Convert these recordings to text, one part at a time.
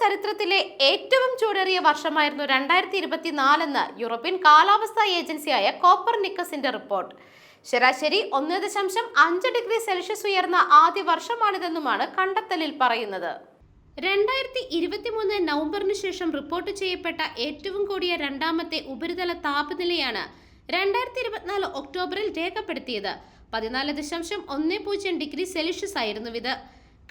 ചരിത്രത്തിലെ ഏറ്റവും ചൂടേറിയ വർഷമായിരുന്നു രണ്ടായിരത്തി ഇരുപത്തിനാലെന്ന് യൂറോപ്യൻ കാലാവസ്ഥാ ഏജൻസിയായ കോപ്പർ നിക്കസിന്റെ റിപ്പോർട്ട്. ശരാശരി ഒന്ന് ദശാംശം അഞ്ച് ഡിഗ്രി സെൽഷ്യസ് ഉയർന്ന ആദ്യ വർഷമാണിതെന്നുമാണ് കണ്ടെത്തലിൽ പറയുന്നത്. രണ്ടായിരത്തി ഇരുപത്തിമൂന്ന് നവംബറിന് ശേഷം റിപ്പോർട്ട് ചെയ്യപ്പെട്ട ഏറ്റവും കൂടിയ രണ്ടാമത്തെ ഉപരിതല താപനിലയാണ് രണ്ടായിരത്തി ഇരുപത്തിനാല് ഒക്ടോബറിൽ രേഖപ്പെടുത്തിയത്. പതിനാല് ദശാംശം ഒന്ന് പൂജ്യം ഡിഗ്രി സെൽഷ്യസ് ആയിരുന്നു ഇത്.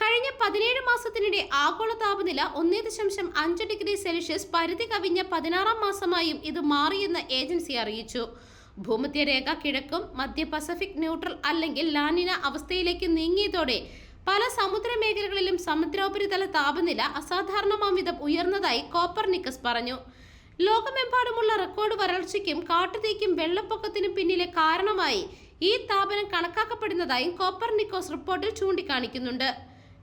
കഴിഞ്ഞ പതിനേഴ് മാസത്തിനിടെ ആഗോള താപനില ഒന്നേ ദശാംശം അഞ്ച് ഡിഗ്രി സെൽഷ്യസ് പരിധി കവിഞ്ഞ പതിനാറാം മാസമായും ഇത് മാറിയെന്ന് ഏജൻസി അറിയിച്ചു. ഭൂമധ്യരേഖ കിഴക്കും മധ്യ പസഫിക് ന്യൂട്രൽ അല്ലെങ്കിൽ ലാനിന അവസ്ഥയിലേക്ക് നീങ്ങിയതോടെ പല സമുദ്ര മേഖലകളിലും സമുദ്രോപരിതല താപനില അസാധാരണമാംവിധം ഉയർന്നതായി കോപ്പർനിക്കസ് പറഞ്ഞു. ലോകമെമ്പാടുമുള്ള റെക്കോർഡ് വരൾച്ചയ്ക്കും കാട്ടുതീക്കും വെള്ളപ്പൊക്കത്തിനും പിന്നിലെ കാരണമായി ഈ താപനം കണക്കാക്കപ്പെടുന്നതായും കോപ്പർനിക്കോസ് റിപ്പോർട്ടിൽ ചൂണ്ടിക്കാണിക്കുന്നുണ്ട്.